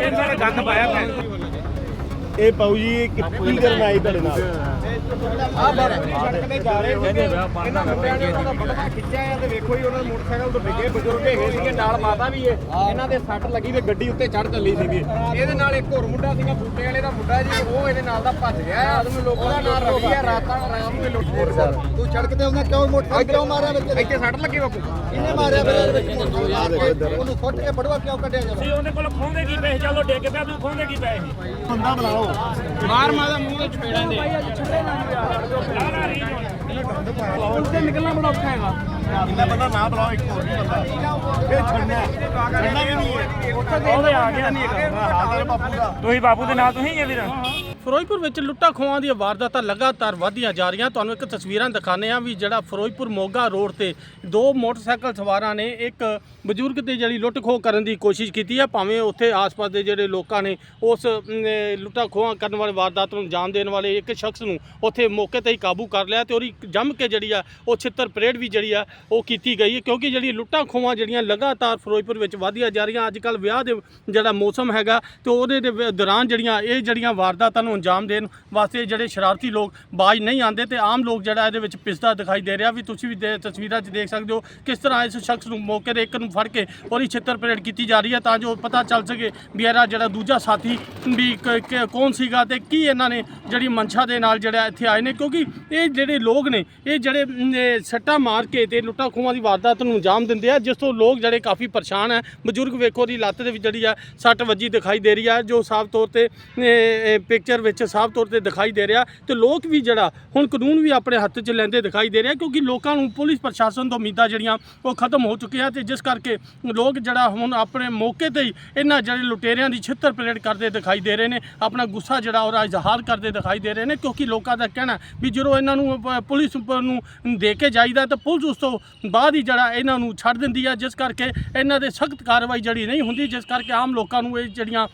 ਇਹ ਸਾਰੇ ਗੰਦ ਪਾਇਆ ਮੈਂ। ਇਹ ਪਾਉ ਜੀ, ਇਹ ਕਿ- ਕੀ ਕਰਨ ਆਈ ਤੁਹਾਡੇ ਨਾਲ? ਆ ਬਾਰੇ ਸੜਕ ਤੇ ਜਾ ਰਹੇ ਸੀਗੇ। ਇਹਨਾਂ ਮੁੰਡਿਆਂ ਨੇ ਉਹਨਾਂ ਦਾ ਬਟਵਾ ਖਿੱਚਿਆ ਆ ਤੇ ਵੇਖੋ ਜੀ ਉਹਨਾਂ ਦੇ ਮੋਟਰਸਾਈਕਲ ਤੋਂ ਡਿੱਗੇ ਬਜ਼ੁਰਗ ਹੈਗੇ ਸੀਗੇ ਨਾਲ ਮਾਤਾ ਵੀ ਹੈ ਇਹਨਾਂ ਦੇ ਸੱਟ ਲੱਗੀ ਤੇ ਗੱਡੀ ਉੱਤੇ ਚੜ ਚੱਲੀ ਸੀਗੀ। ਇਹਦੇ ਨਾਲ ਇੱਕ ਹੋਰ ਮੁੰਡਾ ਸੀਗਾ ਬੂਟੇ ਵਾਲੇ ਦਾ ਮੁੰਡਾ ਜੀ ਉਹ ਇਹਦੇ ਨਾਲ ਦਾ ਭੱਜ ਗਿਆ। ਆ ਉਹਦਾ ਨਾਮ ਰਵੀ ਆ ਰਾਤਾਂ ਆਰਾਮ ਨੂੰ ਲੁੱਟ ਤੂੰ ਸੜਕ ਤੇ ਉਹਨਾਂ ਕਿਉਂ ਮੋਟਰ ਕਿਉਂ ਮਾਰਿਆ ਵਿੱਚ? ਇੱਥੇ ਸੱਟ ਲੱਗੀ ਬਾਪੂ। ਕਿੰਨੇ ਮਾਰਿਆ ਮੇਰੇ ਵਿੱਚ? ਉਹਨੂੰ ਸੁੱਟ ਕੇ ਬੜਵਾ ਕਿਉਂ ਕੱਢਿਆ ਜਾਂਦਾ? ਤੁਸੀਂ ਉਹਦੇ ਕੋਲ ਖੋਹਦੇ ਕੀ ਪੈਸੇ ਚਲੋ ਡਿੱਗ ਪਿਆ ਤੂੰ ਖੋਹਦੇ ਕੀ ਪੈਸੇ ਬੰਦਾ ਬੁਲਾਓ ਮਾਰ ਮਾਰ ਮੂੰਹ ਵਿੱਚ ਪੇੜਾਂ ਦੇ। ਉੱਤੇ ਨਿਕਲਣਾ ਬੜਾ ਔਖਾ ਹੈਗਾ। ਇੰਨਾ ਬੰਦਾ ਨਾ ਬੁਲਾਓ ਇੱਕ ਹੋਰ ਵੀ ਬੰਦਾ। ਇਹ ਛੱਡਣਾ ਛੱਡਣਾ ਵੀ ਨਹੀਂ ਹੈ? ਆ ਗਿਆ। ਹਾਜ਼ਰ ਬਾਪੂ ਦਾ। ਤੁਸੀਂ ਬਾਪੂ ਦੇ ਨਾਲ ਤੁਸੀਂ ਹੀ ਹੈ ਵੀਰ? ਫਿਰੋਜ਼ਪੁਰ ਵਿੱਚ ਲੁੱਟਾਂ ਖੋਹਾਂ ਦੀਆਂ ਵਾਰਦਾਤਾਂ ਲਗਾਤਾਰ ਵਧਦੀਆਂ ਜਾ ਰਹੀਆਂ। ਤੁਹਾਨੂੰ ਇੱਕ ਤਸਵੀਰਾਂ ਦਿਖਾਉਂਦੇ ਆ ਵੀ ਜਿਹੜਾ ਫਿਰੋਜ਼ਪੁਰ ਮੋਗਾ ਰੋਡ ਤੇ ਦੋ ਮੋਟਰਸਾਈਕਲ ਸਵਾਰਾਂ ਨੇ ਇੱਕ ਬਜ਼ੁਰਗ ਤੇ ਜਿਹੜੀ ਲੁੱਟ ਖੋਹ ਕਰਨ ਦੀ ਕੋਸ਼ਿਸ਼ ਕੀਤੀ ਹੈ। ਭਾਵੇਂ ਉੱਥੇ ਆਸ-ਪਾਸ ਦੇ ਜਿਹੜੇ ਲੋਕਾਂ ਨੇ ਉਸ ਲੁੱਟਾਂ ਖੋਹਾਂ ਕਰਨ ਵਾਲੇ ਵਾਰਦਾਤ ਨੂੰ ਅੰਜਾਮ ਦੇਣ ਵਾਲੇ ਇੱਕ ਸ਼ਖਸ ਨੂੰ ਉੱਥੇ ਮੌਕੇ ਤੇ ਹੀ ਕਾਬੂ ਕਰ ਲਿਆ ਤੇ ਉਹਦੀ ਜੰਮ ਕੇ ਜਿਹੜੀ ਆ, ਉਹ ਛਿੱਤਰ ਪਰੇਡ ਵੀ ਜਿਹੜੀ ਆ, ਉਹ ਕੀਤੀ ਗਈ ਹੈ। ਕਿਉਂਕਿ ਜਿਹੜੀ ਲੁੱਟਾਂ ਖੋਹਾਂ ਜਿਹੜੀਆਂ ਲਗਾਤਾਰ ਫਿਰੋਜ਼ਪੁਰ ਵਿੱਚ ਵਧਦੀਆਂ ਜਾ ਰਹੀਆਂ ਅੱਜ ਕੱਲ ਵਿਆਹ ਦੇ ਜਿਹੜਾ ਮੌਸਮ ਹੈਗਾ ਤੇ ਉਹਦੇ ਦੇ ਦੌਰਾਨ ਜਿਹੜੀਆਂ, ਇਹ ਜਿਹੜੀਆਂ ਵਾਰਦਾਤਾਂ ਨੂੰ ਅੰਜਾਮ ਦੇਣ ਵਾਸਤੇ ਜਿਹੜੇ ਸ਼ਰਾਰਤੀ ਲੋਕ ਬਾਜ ਨਹੀਂ ਆਉਂਦੇ ਤੇ ਆਮ ਲੋਕ ਜਿਹੜਾ ਇਹਦੇ ਵਿੱਚ ਪਿਸਦਾ ਦਿਖਾਈ ਦੇ ਰਿਹਾ। ਵੀ ਤੁਸੀਂ ਵੀ ਦੇ- ਤਸਵੀਰਾਂ 'ਚ ਦੇਖ ਸਕਦੇ ਹੋ ਕਿਸ ਤਰ੍ਹਾਂ ਇਸ ਸ਼ਖਸ ਨੂੰ ਮੌਕੇ ਤੇ ਇੱਕ ਨੂੰ ਫੜ ਕੇ ਉਹਦੀ ਛਿੱਤਰ ਪਰੇਡ ਕੀਤੀ ਜਾ ਰਹੀ ਹੈ ਤਾਂ ਜੋ ਪਤਾ ਚੱਲ ਸਕੇ ਵੀ ਇਹਦਾ ਜਿਹੜਾ ਦੂਜਾ ਸਾਥੀ ਵੀ ਕ- ਕ- ਕੌਣ ਸੀਗਾ ਤੇ ਕੀ ਇਹਨਾਂ ਨੇ ਜਿਹੜੀ ਮਨਸ਼ਾ ਦੇ ਨਾਲ ਜਿਹੜਾ ਇੱਥੇ ਆਏ ਨੇ। ਕਿਉਂਕਿ ਇਹ ਜਿਹੜੇ ਲੋਕ ਨੇ ਇਹ ਜਿਹੜੇ ਅਮ, ਇਹ ਸੱਟਾਂ ਮਾਰ ਕੇ ਤੇ ਲੁੱਟਾਂ ਖੋਹਾਂ ਦੀ ਵਾਰਦਾਤ ਨੂੰ ਅੰਜਾਮ ਦਿੰਦੇ ਆ ਜਿਸ ਤੋਂ ਲੋਕ ਜਿਹੜੇ ਕਾਫੀ ਪਰੇਸ਼ਾਨ ਹੈ। ਬਜ਼ੁਰਗ ਵੇਖੋ ਦੀ ਲੱਤ ਦੇ ਵਿੱਚ ਜਿਹੜੀ ਆ ਸੱਟ ਵੱਜੀ ਦਿਖਾਈ ਦੇ ਰਹੀ ਆ ਜੋ ਸਾਫ਼ ਤੌਰ ਤੇ ਪਿਕਚਰ ਵਿੱਚ ਸਾਫ਼ ਤੌਰ ਤੇ ਦਿਖਾਈ ਦੇ ਰਿਹਾ ਤੇ ਲੋਕ ਵੀ ਜਿਹੜਾ ਹੁਣ ਕਾਨੂੰਨ ਵੀ ਆਪਣੇ ਹੱਥ 'ਚ ਲੈਂਦੇ ਦਿਖਾਈ ਦੇ ਰਿਹਾ ਕਿਉਂਕਿ ਲੋਕਾਂ ਨੂੰ ਪੁਲਿਸ ਪ੍ਰਸ਼ਾਸਨ ਤੋਂ ਉਮੀਦਾਂ ਜਿਹੜੀਆਂ ਉਹ ਖਤਮ ਹੋ ਚੁੱਕੀਆਂ ਤੇ ਜਿਸ ਕਰਕੇ ਲੋਕ ਜਿਹੜਾ ਹੁਣ ਆਪਣੇ ਮੌਕੇ ਤੇ ਹੀ ਇਹਨਾਂ ਜਿਹੜੇ ਲੁਟੇਰਿਆਂ ਦੀ ਛਿੱਤਰ ਪਰੇਡ ਕਰਦੇ ਦਿਖਾਈ ਦੇ ਰਹੇ ਨੇ, ਆਪਣਾ ਗੁੱਸਾ ਜਿਹੜਾ ਉਹਦਾ ਇਜ਼ਹਾਰ ਕਰਦੇ ਦਿਖਾਈ ਦੇ ਰਹੇ ਨੇ ਕਿਉਂਕਿ ਲੋਕਾਂ ਦਾ ਕਹਿਣਾ ਵੀ ਜਦੋਂ ਇਹਨਾਂ ਨੂੰ ਪੁਲਿਸ ਨੂੰ ਦੇ ਕੇ ਜਾਈਦਾ ਤਾਂ ਪੁਲਿਸ ਉਸ ਤੋਂ ਬਾਅਦ ਹੀ ਜਿਹੜਾ ਇਹਨਾਂ ਨੂੰ ਛੱਡ ਦਿੰਦੀ ਆ, ਜਿਸ ਕਰਕੇ ਇਹਨਾਂ ਦੇ ਸਖਤ ਕਾਰਵਾਈ ਜਿਹੜੀ ਨਹੀਂ ਹੁੰਦੀ, ਜਿਸ ਕਰਕੇ ਆਮ ਲੋਕਾਂ ਨੂੰ ਇਹ ਜਿਹੜੀਆਂ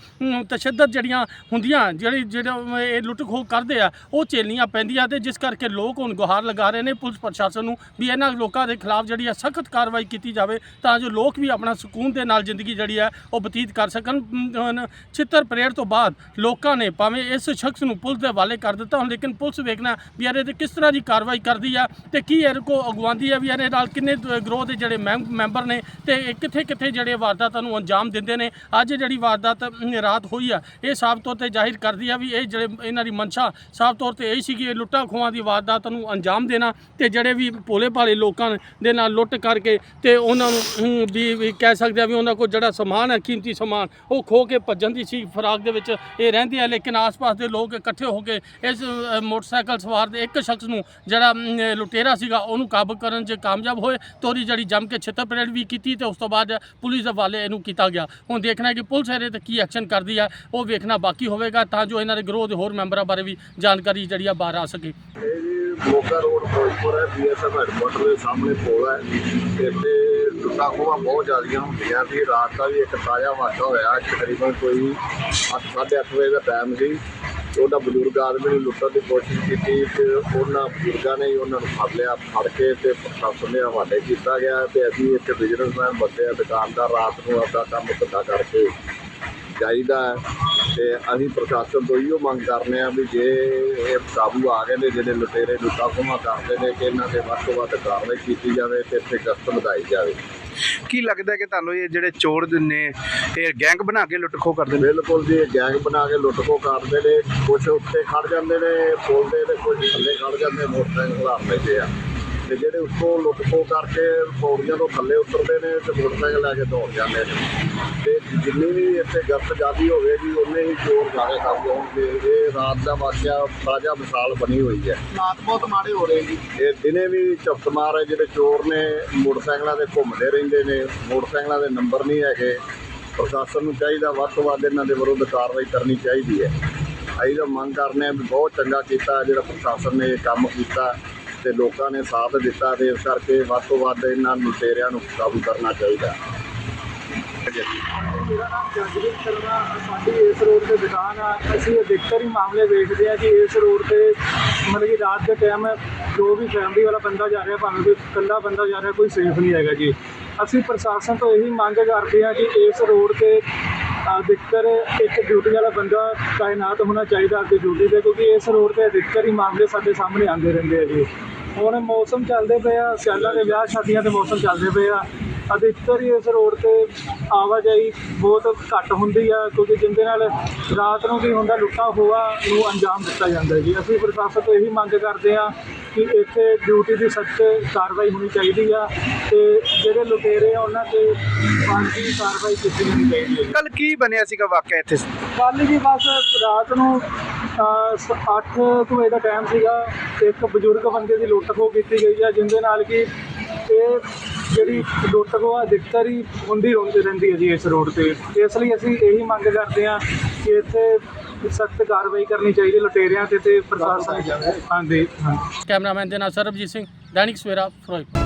ਤਸ਼ੱਦਦ ਜਿਹੜੀਆਂ ਹੁੰਦੀਆਂ, ਜਿਹੜੀ, ਜਿਹੜਾ ਇਹ ਲੁੱਟ ਖੋਹ ਕਰਦੇ ਆ ਉਹ ਝੇਲਣੀਆਂ ਪੈਂਦੀਆਂ ਤੇ ਜਿਸ ਕਰਕੇ ਲੋਕ ਹੁਣ ਗੁਹਾਰ ਲਗਾ ਰਹੇ ਨੇ। ਪੁਲਿਸ ਪ੍ਰਸ਼ਾਸਨ ਨੂੰ ਵੀ ਇਹਨਾਂ ਲੋਕਾਂ ਦੇ ਖਿਲਾਫ ਜਿਹੜੀ ਆ ਸਖਤ ਕਾਰਵਾਈ ਕੀਤੀ ਜਾਵੇ ਤਾਂ ਜੋ ਲੋਕ ਵੀ ਆਪਣਾ ਸਕੂਨ ਦੇ ਨਾਲ ਜ਼ਿੰਦਗੀ ਜਿਹੜੀ ਹੈ ਉਹ ਬਤੀਤ ਕਰ ਸਕਣ। ਅਮ, ਹੁਣ ਛਿੱਤਰ ਪਰੇਡ ਤੋਂ ਬਾਅਦ ਲੋਕਾਂ ਨੇ ਭਾਵੇਂ ਇਸ ਸ਼ਖਸ ਨੂੰ ਪੁਲਿਸ ਦੇ ਹਵਾਲੇ ਕਰ ਦਿੱਤਾ ਹੁਣ ਲੇਕਿਨ ਪੁਲਿਸ ਵੇਖਣਾ ਵੀ ਇਹਦੇ ਤੇ ਕਿਸ ਤਰ੍ਹਾਂ ਦੀ ਕਾਰਵਾਈ ਕਰਦੀ ਆ ਤੇ ਕੀ ਇਹਦੇ ਕੋ ਅਗਵਾਉਂਦੀ ਆ ਵੀ ਇਹਦੇ ਨਾਲ ਕਿੰਨੇ ਗਰੋਹ ਦੇ ਜਿਹੜੇ ਮੈਂਬ- ਮੈਂਬਰ ਨੇ ਤੇ ਇਹ ਕਿੱਥੇ ਕਿੱਥੇ ਜਿਹੜੇ ਵਾਰਦਾਤਾਂ ਨੂੰ ਅੰਜਾਮ ਦਿੰਦੇ ਨੇ। ਅੱਜ ਜਿਹੜੀ ਵਾਰਦਾਤ ਰਾਤ ਹੋਈ ਆ ਇਹ ਸਾਫ਼ ਤੌਰ ਤੇ ਜ਼ਾਹਿਰ ਕਰਦੀ ਆ ਵੀ ਇਹ ਜਿਹੜੇ ਇਹਨਾਂ ਦੀ ਮਨਸ਼ਾ, ਸਾਫ਼ ਤੌਰ ਤੇ ਇਹ ਸੀ ਕਿ ਇਹ ਲੁੱਟਾਂ ਖੋਹਾਂ ਦੀ ਵਾਰਦਾਤ ਨੂੰ ਅੰਜਾਮ ਦੇਣਾ ਤੇ ਜਿਹੜੇ ਵੀ ਭੋਲੇ ਭਾਲੇ ਲੋਕਾਂ ਦੇ ਨਾਲ ਲੁੱਟ ਕਰਕੇ ਤੇ ਉਹਨਾਂ ਨੂੰ ਵੀ ਕਹਿ ਸਕਦੇ ਆ ਵੀ ਉਹਨਾਂ ਕੋਲ ਜਿਹੜਾ ਸਮਾਨ ਹੈ, ਕੀਮਤੀ ਸਮਾਨ, ਉਹ ਖੋ ਕੇ ਭੱਜਣ ਦੀ ਸੀ, ਫਰਾਕ ਦੇ ਵਿੱਚ ਇਹ ਰਹਿੰਦੇ ਆ, ਲੇਕਿਨ ਆਸ-ਪਾਸ ਦੇ ਲੋਕ ਇਕੱਠੇ ਹੋ ਕੇ ਇਸ ਮੋਟਰਸਾਈਕਲ ਸਵਾਰ ਦੇ ਇੱਕ ਸ਼ਖਸ ਨੂੰ ਜਿਹੜਾ ਲੁਟੇਰਾ ਸੀਗਾ, ਉਹਨੂੰ ਕਾਬੂ ਕਰਨ 'ਚ ਕਾਮਯਾਬ ਹੋਏ ਤੇ ਉਹਦੀ ਜਿਹੜੀ ਜੰਮ ਕੇ ਛਿੱਤਰ ਪਰੇਡ ਵੀ ਕੀਤੀ ਤੇ ਉਸ ਤੋਂ ਬਾਅਦ ਪੁਲਿਸ ਦੇ ਹਵਾਲੇ ਇਹਨੂੰ ਕੀਤਾ ਗਿਆ। ਹੁਣ ਦੇਖਣਾ ਕਿ ਪੁਲਿਸ ਇਹਦੇ ਤੇ ਕੀ ਐਕਸ਼ਨ ਕਰਦੀ ਹੈ ਉਹ ਵੇਖਣਾ ਬਾਕੀ ਹੋਵੇਗਾ, ਤਾਂ ਜੋ ਇਹਨਾਂ ਦੇ ਗਰੋਹ ਹੋਰ ਮੈਂਬਰਾਂ ਬਾਰੇ ਵੀ ਜਾਣਕਾਰੀ ਜਿਹੜੀ ਆ ਬਾਹਰ ਆ ਸਕੇ। ਮੋਗਾ ਰੋਡ ਫਿਰੋਜ਼ਪੁਰ ਹੈ, ਬੀਐਸਐਫ ਹੈਡਕੁਆਟਰ ਦੇ ਸਾਹਮਣੇ ਪੁਲ ਹੈ। ਇੱਥੇ ਲੁੱਟਾਂ ਖੋਹਾਂ ਬਹੁਤ ਜ਼ਿਆਦੀਆਂ ਹੁੰਦੀਆਂ ਸੀ। ਰਾਤ ਦਾ ਵੀ ਇੱਕ ਤਾਜ਼ਾ ਵਾਕਾ ਹੋਇਆ ਤਕਰੀਬਨ ਕੋਈ 8:30 ਵਜੇ ਦਾ ਟਾਈਮ ਸੀ। ਉਹਦਾ ਬਜ਼ੁਰਗ ਆਦਮੀ ਨੂੰ ਲੁੱਟਣ ਦੀ ਕੋਸ਼ਿਸ਼ ਕੀਤੀ ਤੇ ਉਹਨਾਂ ਬਜ਼ੁਰਗਾਂ ਨੇ ਉਹਨਾਂ ਨੂੰ ਫੜ ਲਿਆ, ਫੜ ਕੇ ਤੇ ਪ੍ਰਸ਼ਾਸਨ ਦੇ ਹਵਾਲੇ ਕੀਤਾ ਗਿਆ ਤੇ ਅਸੀਂ ਇੱਥੇ ਬਿਜ਼ਨਸਮੈਨ ਬੰਦੇ ਆ, ਦੁਕਾਨਦਾਰ, ਰਾਤ ਨੂੰ ਆਪਦਾ ਕੰਮ ਧੰਦਾ ਕਰਕੇ ਚਾਹੀਦਾ ਹੈ। ਤੇ ਅਸੀਂ ਪ੍ਰਸ਼ਾਸਨ ਤੋਂ ਇਹੋ ਮੰਗ ਕਰਨੇ ਆ ਵੀ ਜੇ ਇਹ ਕਾਬੂ ਆ ਗਏ ਨੇ ਜਿਹੜੇ ਲੁਟੇਰੇ ਲੁੱਟਾਂ ਖੋਹਾਂ ਕਰਦੇ ਨੇ ਕਿ ਇਹਨਾਂ ਤੇ ਵੱਧ ਤੋਂ ਵੱਧ ਕਾਰਵਾਈ ਕੀਤੀ ਜਾਵੇ ਤੇ ਇੱਥੇ ਗਸ਼ਤ ਵਧਾਈ ਜਾਵੇ। ਕੀ ਲੱਗਦਾ ਕਿ ਤੁਹਾਨੂੰ ਇਹ ਜਿਹੜੇ ਚੋਰ ਦੇ ਨੇ ਇਹ ਗੈਂਗ ਬਣਾ ਕੇ ਲੁੱਟ ਖੋਹ ਕਰਦੇ ਨੇ? ਬਿਲਕੁਲ ਜੀ ਇਹ ਗੈਂਗ ਬਣਾ ਕੇ ਲੁੱਟ ਖੋਹ ਕਰਦੇ ਨੇ। ਕੁਝ ਉੱਤੇ ਖੜ ਜਾਂਦੇ ਨੇ ਪੁਲ ਦੇ ਤੇ ਕੁਝ ਥੱਲੇ ਖੜ ਜਾਂਦੇ ਮੋਟਰਸਾਈਕਲ ਲੈਂਦੇ ਆ। ਤੇ ਜਿਹੜੇ ਉੱਤੋਂ ਲੁੱਟ ਖੋਹ ਕਰਕੇ ਪੌੜੀਆਂ ਤੋਂ ਥੱਲੇ ਉਤਰਦੇ ਨੇ ਤੇ ਮੋਟਰਸਾਈਕਲ ਲੈ ਕੇ ਦੌੜ ਜਾਂਦੇ ਨੇ। ਤੇ ਜਿੰਨੀ ਵੀ ਇੱਥੇ ਗਸ਼ਤ ਜ਼ਿਆਦੀ ਹੋਵੇਗੀ ਉਨੇ ਹੀ ਚੋਰ ਜ਼ਿਆਦਾ ਕਾਬੂ ਹੋਣਗੇ ਇਹ ਰਾਤ ਦਾ ਵਾਕਿਆ ਤਾਜ਼ਾ ਮਿਸਾਲ ਬਣੀ ਹੋਈ ਹੈ। ਹਾਲਾਤ ਬਹੁਤ ਮਾੜੇ ਹੋ ਰਹੇ ਜੀ। ਇਹ ਦਿਨੇ ਵੀ ਝਪਟਮਾਰ ਹੈ ਜਿਹੜੇ ਚੋਰ ਨੇ ਮੋਟਰਸਾਈਕਲਾਂ ਤੇ ਘੁੰਮਦੇ ਰਹਿੰਦੇ ਨੇ। ਮੋਟਰਸਾਈਕਲਾਂ ਦੇ ਨੰਬਰ ਨਹੀਂ ਹੈਗੇ। ਪ੍ਰਸ਼ਾਸਨ ਨੂੰ ਚਾਹੀਦਾ ਵੱਧ ਤੋਂ ਵੱਧ ਇਹਨਾਂ ਦੇ ਵਿਰੁੱਧ ਕਾਰਵਾਈ ਕਰਨੀ ਚਾਹੀਦੀ ਹੈ। ਅਸੀਂ ਤਾਂ ਮੰਗ ਕਰਨੇ ਆ ਵੀ ਬਹੁਤ ਚੰਗਾ ਕੀਤਾ ਜਿਹੜਾ ਪ੍ਰਸ਼ਾਸਨ ਨੇ ਇਹ ਕੰਮ ਕੀਤਾ। ਤੇ ਲੋਕਾਂ ਨੇ ਸਾਥ ਦਿੱਤਾ ਤੇ ਇਸ ਕਰਕੇ ਵੱਧ ਤੋਂ ਵੱਧ ਇਹਨਾਂ ਲੁਟੇਰਿਆਂ ਨੂੰ ਕਾਬੂ ਕਰਨਾ ਚਾਹੀਦਾ। ਮੇਰਾ ਨਾਮ ਜਗਜੀਤ ਸ਼ਰਮਾ, ਸਾਡੀ ਇਸ ਰੋਡ ਤੇ ਦੁਕਾਨ ਆ। ਅਸੀਂ ਅਧਿਕਤਰ ਹੀ ਮਾਮਲੇ ਵੇਖਦੇ ਆ ਕਿ ਇਸ ਰੋਡ ਤੇ ਮਤਲਬ ਕਿ ਰਾਤ ਦੇ ਟਾਈਮ ਜੋ ਵੀ ਫੈਮਿਲੀ ਵਾਲਾ ਬੰਦਾ ਜਾ ਰਿਹਾ, ਭਾਵੇਂ ਕੋਈ ਇਕੱਲਾ ਬੰਦਾ ਜਾ ਰਿਹਾ, ਕੋਈ ਸੇਫ ਨਹੀਂ ਹੈਗਾ ਜੀ। ਅਸੀਂ ਪ੍ਰਸ਼ਾਸਨ ਤੋਂ ਇਹੀ ਮੰਗ ਕਰਦੇ ਹਾਂ ਕਿ ਇਸ ਰੋਡ ਤੇ ਅਧਿਕਤਰ ਇੱਕ ਡਿਊਟੀ ਵਾਲਾ ਬੰਦਾ ਤਾਇਨਾਤ ਹੋਣਾ ਚਾਹੀਦਾ ਅੱਗੇ ਡਿਊਟੀ ਤੇ, ਕਿਉਂਕਿ ਇਸ ਰੋਡ ਤੇ ਅਧਿਕਤਰ ਹੀ ਮਾਮਲੇ ਸਾਡੇ ਸਾਹਮਣੇ ਆਉਂਦੇ ਰਹਿੰਦੇ ਆ ਜੀ। ਹੁਣ ਮੌਸਮ ਚੱਲਦੇ ਪਏ ਆ, ਸਿਆਲਾਂ ਦੇ ਵਿਆਹ ਸ਼ਾਦੀਆਂ ਦੇ ਮੌਸਮ ਚੱਲਦੇ ਪਏ ਆ। ਅਧਿਕਤਰ ਹੀ ਇਸ ਰੋਡ ਤੇ ਆਵਾਜਾਈ ਬਹੁਤ ਘੱਟ ਹੁੰਦੀ ਆ, ਕਿਉਂਕਿ ਜਿੰਦੇ ਨਾਲ ਰਾਤ ਨੂੰ ਵੀ ਹੁੰਦਾ ਲੁੱਟਾ ਖੋਹਾਂ ਨੂੰ ਅੰਜਾਮ ਦਿੱਤਾ ਜਾਂਦਾ ਜੀ। ਅਸੀਂ ਪ੍ਰਸ਼ਾਸਨ ਤੋਂ ਇਹੀ ਮੰਗ ਕਰਦੇ ਆ ਕਿ ਇੱਥੇ ਡਿਊਟੀ ਦੀ ਸਖਤ ਕਾਰਵਾਈ ਹੋਣੀ ਚਾਹੀਦੀ ਆ ਤੇ ਜਿਹੜੇ ਲੁਟੇਰੇ ਆ ਉਹਨਾਂ ਤੇ ਬਣਦੀ ਕਾਰਵਾਈ ਕੀਤੀ ਜਾਣੀ ਚਾਹੀਦੀ ਹੈ ਕੱਲ ਕੀ ਬਣਿਆ ਸੀਗਾ ਵਾਕਿਆ ਇੱਥੇ? ਕੱਲ ਜੀ ਬਸ ਰਾਤ ਨੂੰ 8 ਵਜੇ ਦਾ ਟਾਈਮ ਸੀਗਾ ਇੱਕ ਬਜ਼ੁਰਗ ਬੰਦੇ ਦੀ ਲੁੱਟ ਖੋਹ ਕੀਤੀ ਗਈ ਆ ਜਿੰਦੇ ਨਾਲ ਕਿ ਇਹ ਜਿਹੜੀ ਲੁੱਟ ਖੋਹ ਆ ਅਧਿਕਤਰ ਹੀ ਹੁੰਦੀ ਹੁੰਦੀ ਰਹਿੰਦੀ ਹੈ ਜੀ ਇਸ ਰੋਡ ਤੇ। ਇਸ ਲਈ ਅਸੀਂ ਇਹੀ ਮੰਗ ਕਰਦੇ ਹਾਂ ਕਿ ਇੱਥੇ ਸਖਤ ਕਾਰਵਾਈ ਕਰਨੀ ਚਾਹੀਦੀ ਲੁਟੇਰਿਆਂ ਤੇ ਤੇ ਪ੍ਰਸ਼ਾਸਨ ਹਾਂਜੀ ਹਾਂਜੀ। ਕੈਮਰਾਮੈਨ ਦੇ ਨਾਲ ਸਰਬਜੀਤ ਸਿੰਘ ਦੈਨਿਕ ਸਵੇਰਾ ਫਿਰੋਜ਼ਪੁਰ।